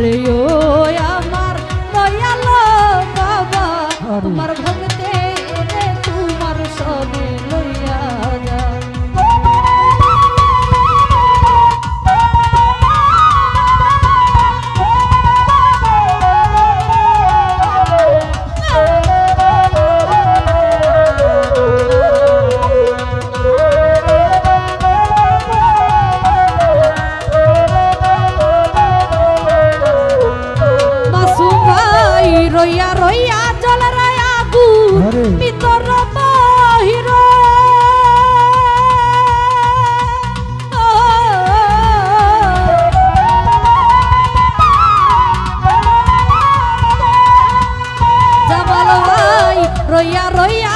রে ও আমার দয়াল বাবা তোমার জলরায় আগুন ভিতর বাহির। রইয়া রইয়া।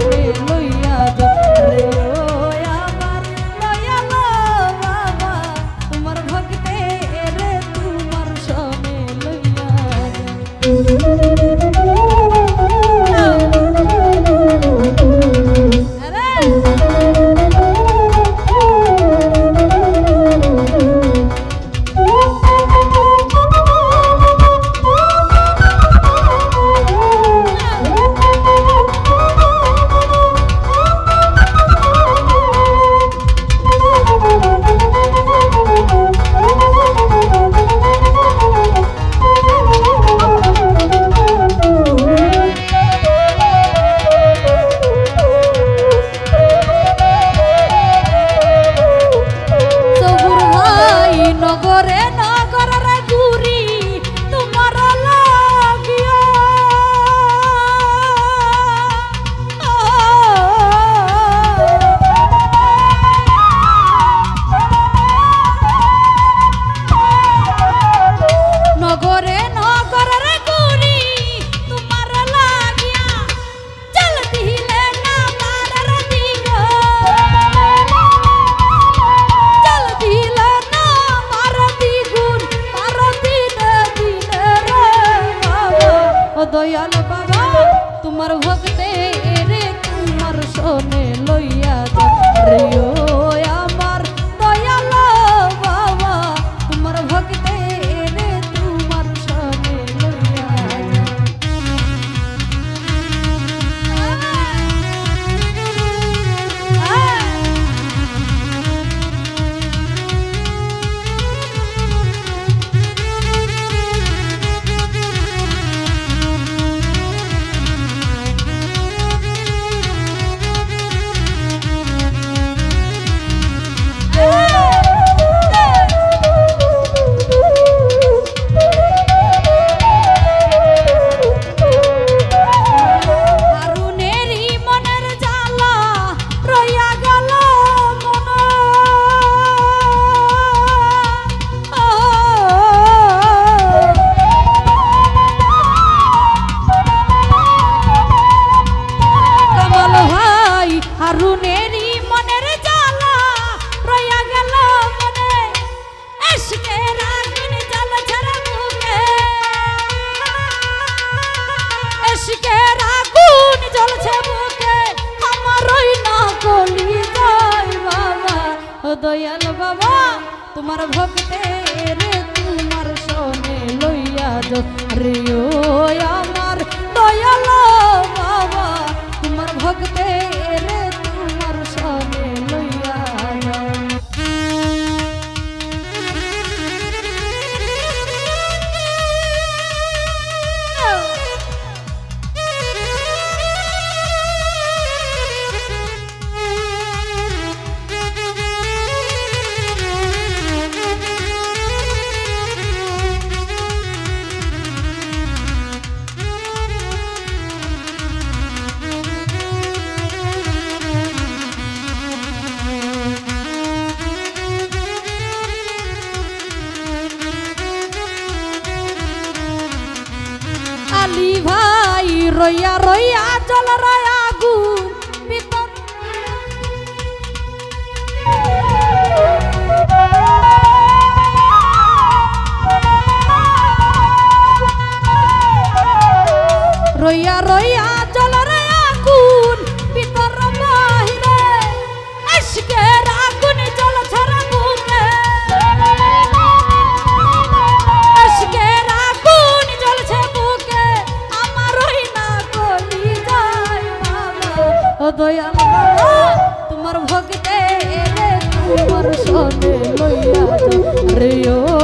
Amen. দয়াল বাবা তোমার ভক্তে রে তোমার সোনে লইয়া রে গেছে বুকে আমার ওই না গলি যায় বাবা। ও দয়াল বাবা, তোমার ভক্তে রে তোমার সনে লইয়া যাও। রে ও আমার দয়াল রইয়া রইয়া জল রয়া আগুন ভিতর রইয়া রইয়া ஒன்றையோ